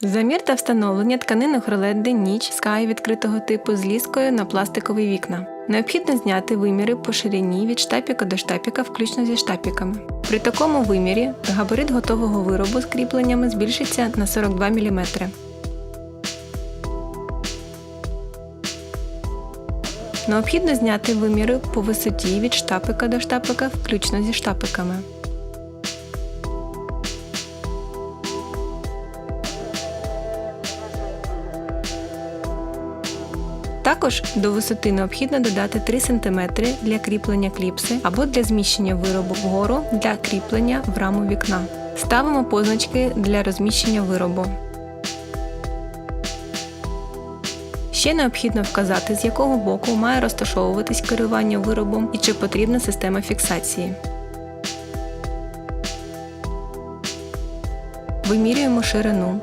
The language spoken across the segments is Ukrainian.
Замір та встановлення тканинних ролет ніч Sky відкритого типу з ліскою на пластикові вікна. Необхідно зняти виміри по ширині від штапіка до штапіка, включно зі штапіками. При такому вимірі габарит готового виробу з кріпленнями збільшиться на 42 мм. Необхідно зняти виміри по висоті від штапика до штапика, включно зі штапиками. Також до висоти необхідно додати 3 см для кріплення кліпси або для зміщення виробу вгору для кріплення в раму вікна. Ставимо позначки для розміщення виробу. Ще необхідно вказати, з якого боку має розташовуватись керування виробом і чи потрібна система фіксації. Вимірюємо ширину.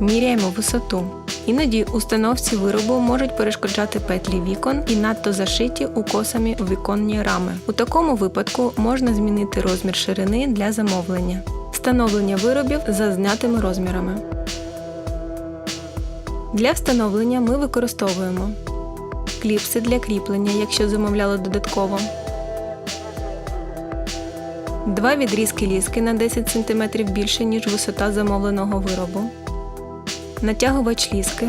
Міряємо висоту. Іноді установці виробу можуть перешкоджати петлі вікон і надто зашиті укосами віконні рами. У такому випадку можна змінити розмір ширини для замовлення. Встановлення виробів за знятими розмірами. Для встановлення ми використовуємо кліпси для кріплення, якщо замовляли додатково. Два відрізки ліски на 10 см більше, ніж висота замовленого виробу натягувач ліски,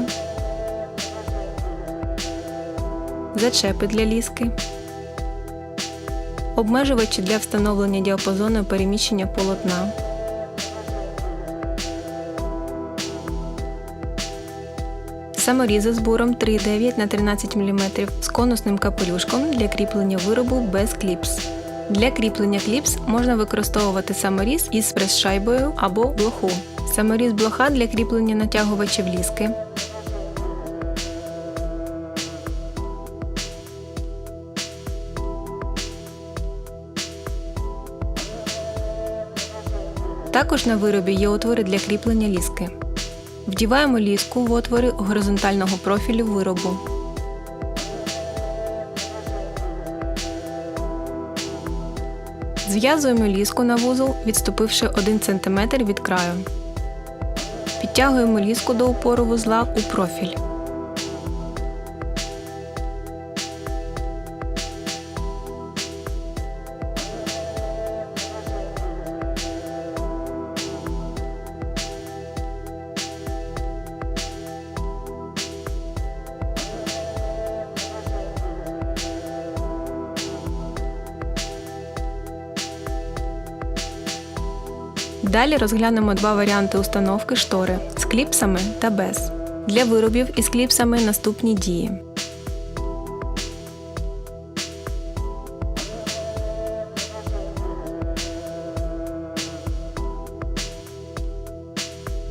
зачепи для ліски, обмежувачі для встановлення діапазону переміщення полотна, саморізи з буром 3,9 на 13 мм з конусним капелюшком для кріплення виробу без кліпс. Для кріплення кліпс можна використовувати саморіз із прес-шайбою або блоху. Саморіз блоха для кріплення натягувачів ліски. Також на виробі є отвори для кріплення ліски. Вдіваємо ліску в отвори горизонтального профілю виробу. Зв'язуємо ліску на вузол, відступивши 1 см від краю. Підтягуємо ліску до упору вузла у профіль. Далі розглянемо два варіанти установки штори з кліпсами та без. Для виробів із кліпсами наступні дії.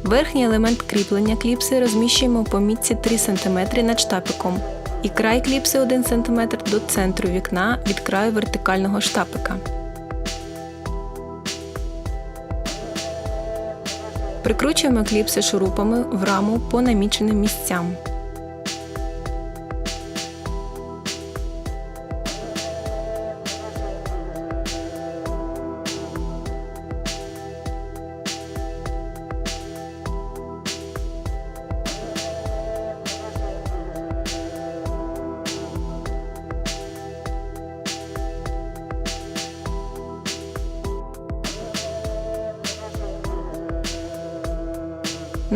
Верхній елемент кріплення кліпси розміщуємо по мітці 3 см над штапиком і край кліпси 1 см до центру вікна від краю вертикального штапика. Прикручуємо кліпси шурупами в раму по наміченим місцям.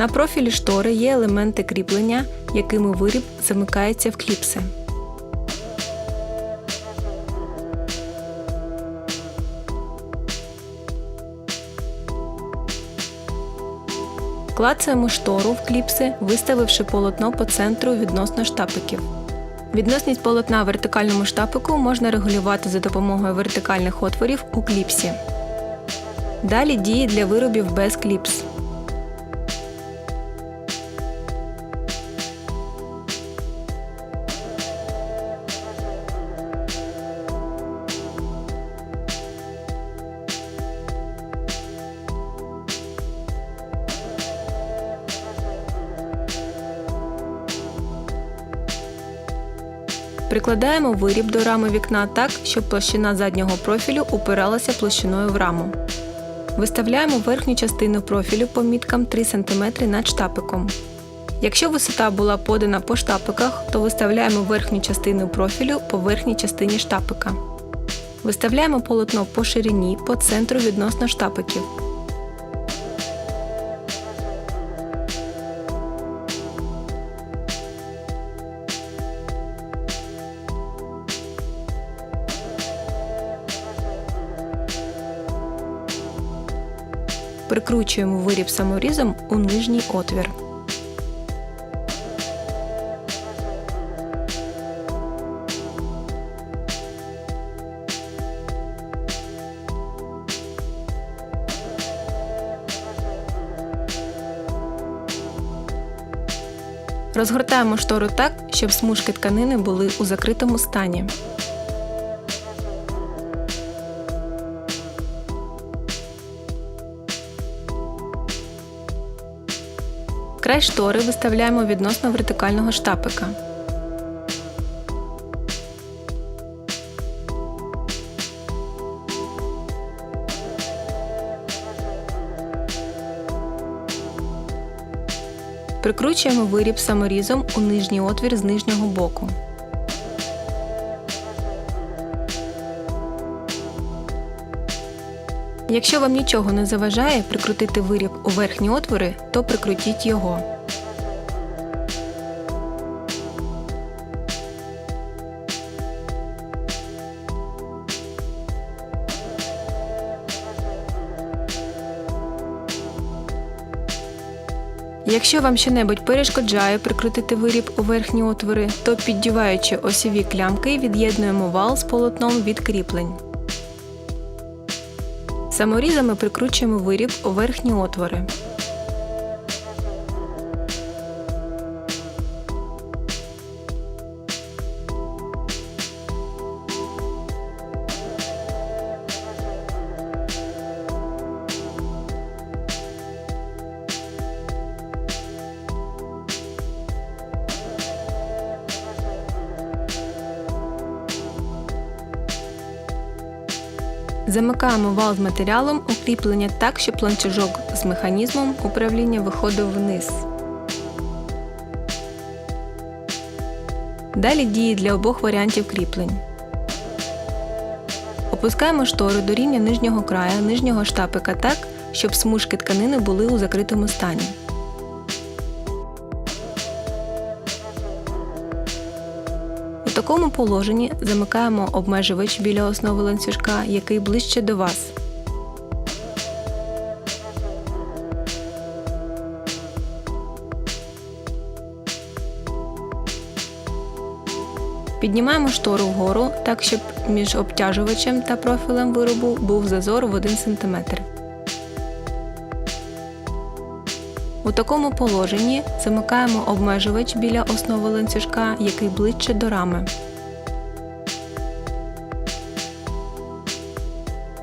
На профілі штори є елементи кріплення, якими виріб замикається в кліпси. Клацаємо штору в кліпси, виставивши полотно по центру відносно штапиків. Відносність полотна вертикальному штапику можна регулювати за допомогою вертикальних отворів у кліпсі. Далі дії для виробів без кліпс. Прикладаємо виріб до рами вікна так, щоб площина заднього профілю упиралася площиною в раму. Виставляємо верхню частину профілю по міткам 3 см над штапиком. Якщо висота була подана по штапиках, то виставляємо верхню частину профілю по верхній частині штапика. Виставляємо полотно по ширині по центру відносно штапиків. Прикручуємо виріб саморізом у нижній отвір. Розгортаємо штору так, щоб смужки тканини були у закритому стані. Край штори виставляємо відносно вертикального штапика. Прикручуємо виріб саморізом у нижній отвір з нижнього боку. Якщо вам нічого не заважає прикрутити виріб у верхні отвори, то прикрутіть його. Якщо вам щонебудь перешкоджає прикрутити виріб у верхні отвори, то піддіваючи осьові клямки, від'єднуємо вал з полотном від кріплень. Саморізами прикручуємо виріб у верхні отвори. Замикаємо вал з матеріалом укріплення так, щоб ланцюжок з механізмом управління виходив вниз. Далі дії для обох варіантів кріплень. Опускаємо штори до рівня нижнього краю нижнього штапика так, щоб смужки тканини були у закритому стані. Такому положенні замикаємо обмежувач біля основи ланцюжка, який ближче до вас. Піднімаємо штору вгору так, щоб між обтяжувачем та профілем виробу був зазор в 1 см. У такому положенні замикаємо обмежувач біля основи ланцюжка, який ближче до рами.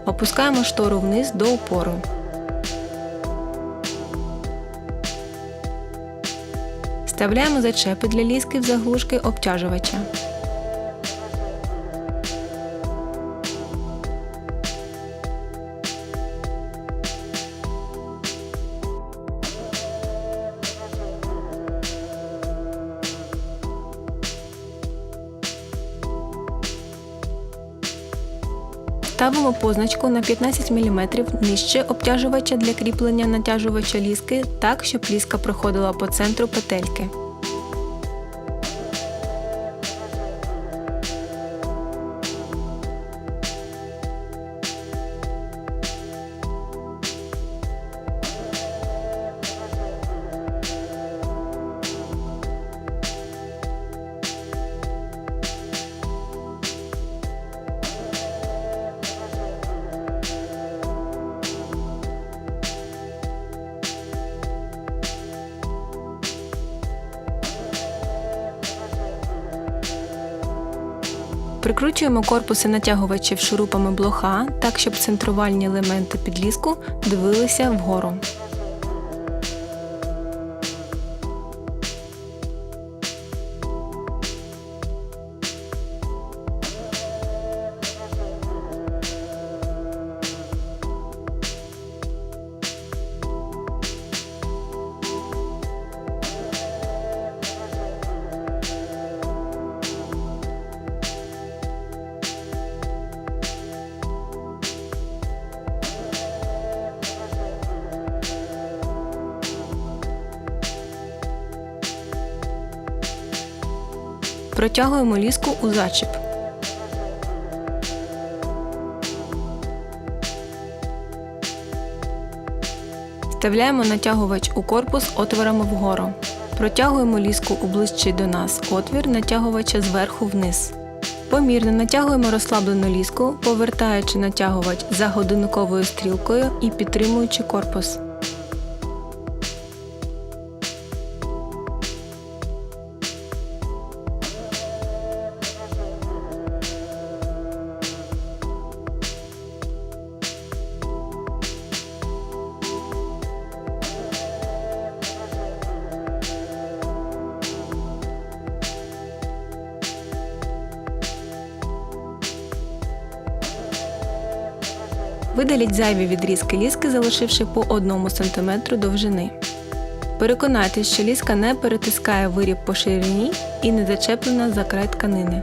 Опускаємо штору вниз до упору. Вставляємо зачепи для ліски в заглушки обтяжувача. Ставимо позначку на 15 мм нижче обтяжувача для кріплення натяжувача ліски так, щоб ліска проходила по центру петельки. Прикручуємо корпуси натягувачів шурупами блоха так, щоб центрувальні елементи підліску дивилися вгору. Протягуємо ліску у зачіп. Вставляємо натягувач у корпус отворами вгору. Протягуємо ліску у ближчий до нас отвір натягувача зверху вниз. Помірно натягуємо розслаблену ліску, повертаючи натягувач за годинниковою стрілкою і підтримуючи корпус. Видаліть зайві відрізки ліски, залишивши по 1 см довжини. Переконайтесь, що ліска не перетискає виріб по ширині і не зачеплена за край тканини.